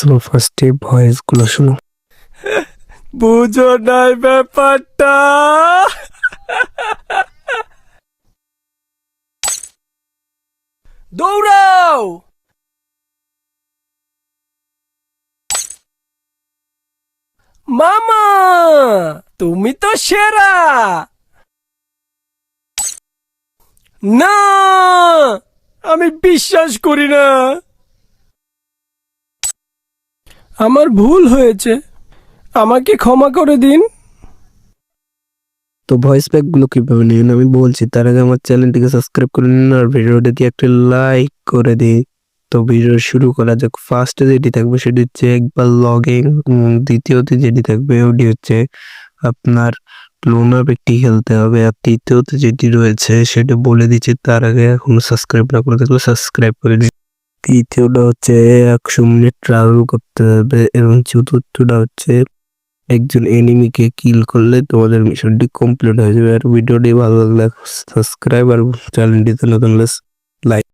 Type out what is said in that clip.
So ফার্স্টে ভয়েসগুলো শুনো বুঝো নাই ব্যাপারটা। দৌড়াও! মামা, তুমি তো সেরা। না, আমি বিশ্বাস করি না। আমার ভুল হয়েছে। আমাকে ক্ষমা করে দিন। তো ভয়েস প্যাকগুলো কীভাবে নিন? আমি বলছি, তার আগে আমার চ্যানেলটিকে সাবস্ক্রাইব করে নিন আর ভিডিওটাকে একটা লাইক করে দিন। তো ভিডিও শুরু করা যাক। ফার্স্টে যেটি থাকবে সেটি হচ্ছে একবার লগিং দ্বিতীয়তে যেটি থাকবে ওটি হচ্ছে আপনার লোনা ব্যক্তি খেলতে হবে। আর তৃতীয়তে যেটি রয়েছে সেটা বলে দিচ্ছি, তার আগে এখন সাবস্ক্রাইব না করে থাকলে সাবস্ক্রাইব করে দিন। তৃতীয়টা হচ্ছে একশো মিনিট ট্রাভেল করতে হবে এবং চতুর্থটা হচ্ছে একজন এনিমিকে কিল করলে তোমাদের মিশনটি কমপ্লিট হয়ে যাবে। আর ভিডিওটি ভালো লাগলে সাবস্ক্রাইব আর চ্যানেলটিতে নতুন লাইক